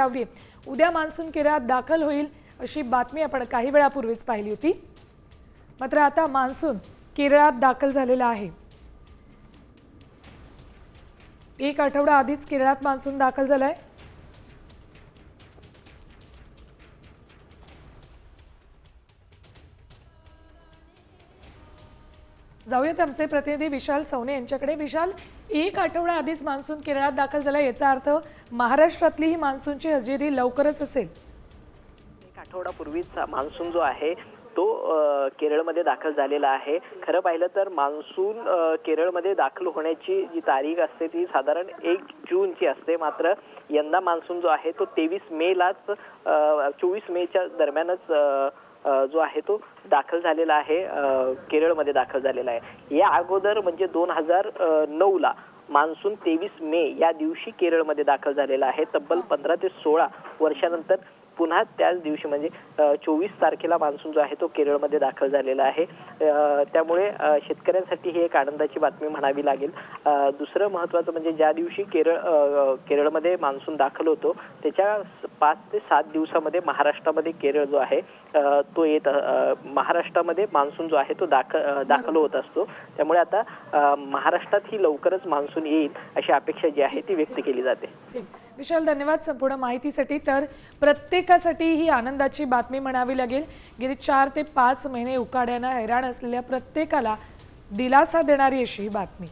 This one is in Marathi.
हजेरी लावली. उद्या मान्सून केरळात दाखल होईल अशी बातमी आपण काही वेळापूर्वीच पाहिली होती. मात्र आता मान्सून केरळात दाखल झालेला आहे. एक आठवडा आधीच केरळात मान्सून दाखल झालाय. जाऊयात आमचे प्रतिनिधी विशाल सवने यांच्याकडे. विशाल एक आठवडा आधीच मान्सून केरळात दाखल झाला याचा अर्थ महाराष्ट्रातली ही मान्सूनची हजेरी लवकरच असेल. एक आठवडापूर्वीच मान्सून जो आहे तो केरळमध्ये दाखल झालेला आहे. खरं पाहिलं तर मान्सून केरळमध्ये दाखल होण्याची जी तारीख असते ती साधारण एक जूनची असते. मात्र यंदा मान्सून जो आहे तो तेवीस मेलाच चोवीस मेच्या दरम्यानच जो आहे तो दाखल झालेला आहे केरळमध्ये दाखल झालेला आहे. या अगोदर म्हणजे दोन हजार नऊला मान्सून तेवीस मे या दिवशी केरळमध्ये दाखल झालेला आहे. तब्बल पंधरा ते सोळा वर्षानंतर पुन्हा त्याच दिवशी म्हणजे चोवीस तारखेला मान्सून जो आहे तो केरळमध्ये दाखल झालेला आहे. त्यामुळे शेतकऱ्यांसाठी ही एक आनंदाची बातमी म्हणावी लागेल. दुसरं महत्त्वाचं म्हणजे ज्या दिवशी केरळ केरळमध्ये मान्सून दाखल होतो त्याच्या पाच ते सात दिवसामध्ये महाराष्ट्रामध्ये केरळ जो आहे तो येत महाराष्ट्रामध्ये मान्सून जो आहे तो दाख दाखल होत असतो. त्यामुळे आता महाराष्ट्रात ही लवकरच मान्सून येईल अशी अपेक्षा जी आहे ती व्यक्त केली जाते. ठीक. विशाल धन्यवाद संपूर्ण माहितीसाठी. तर प्रत्येकासाठी ही आनंदाची बातमी म्हणावी लागेल गेले चार ते पाच महिने उकाड्यानं हैराण असलेल्या प्रत्येकाला दिलासा देणारी अशी ही बातमी.